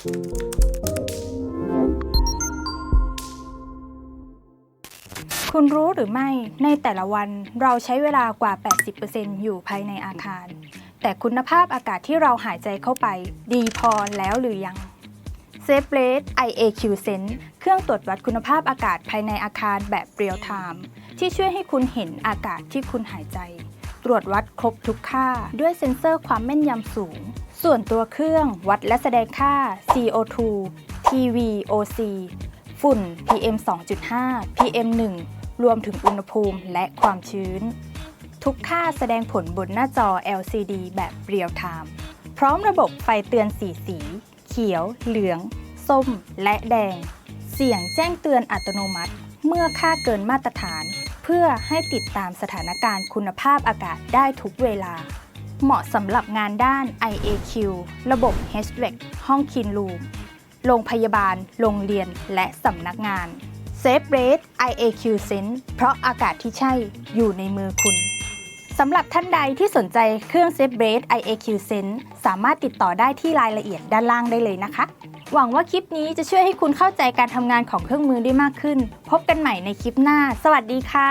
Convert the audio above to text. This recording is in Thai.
คุณรู้หรือไม่ในแต่ละวันเราใช้เวลากว่า 80%อยู่ภายในอาคาร แต่คุณภาพอากาศที่เราหายใจเข้าไป ดีพอแล้วหรือยัง s a f e r a t e IAQ Sense เครื่องตรวจวัดคุณภาพอากาศภายในอาคารแบบเรียลไทม์ที่ช่วยให้คุณเห็นอากาศที่คุณหายใจ ตรวจวัดครบทุกค่า ด้วยเซ็นเซอร์ความแม่นยำสูง ส่วนตัวเครื่องวัดและแสดงค่า CO2 TVOC ฝุ่น PM 2.5 PM 1 รวมถึงอุณหภูมิและความชื้น ทุกค่าแสดงผลบนหน้าจอ LCD แบบเรียลไทม์พร้อมระบบไฟเตือนสีสี เขียว เหลือง ส้ม และแดง เสียงแจ้งเตือนอัตโนมัติ เมื่อค่าเกินมาตรฐาน เพื่อให้ติดตามสถานการณ์คุณภาพอากาศได้ทุกเวลา เหมาะสำหรับงานด้าน IAQ ระบบ HVAC ห้องคินรูมโรงพยาบาล โรงเรียน และสำนักงาน Safe Rate IAQ Sense เพราะอากาศที่ใช่อยู่ในมือคุณสำหรับท่านใดที่สนใจเครื่อง Safe Rate IAQ Sense สามารถติดต่อได้ที่รายละเอียดด้านล่างได้เลยนะคะ หวังว่าคลิปนี้จะช่วยให้คุณเข้าใจการทำงานของเครื่องมือได้มากขึ้น พบกันใหม่ในคลิปหน้า สวัสดีค่ะ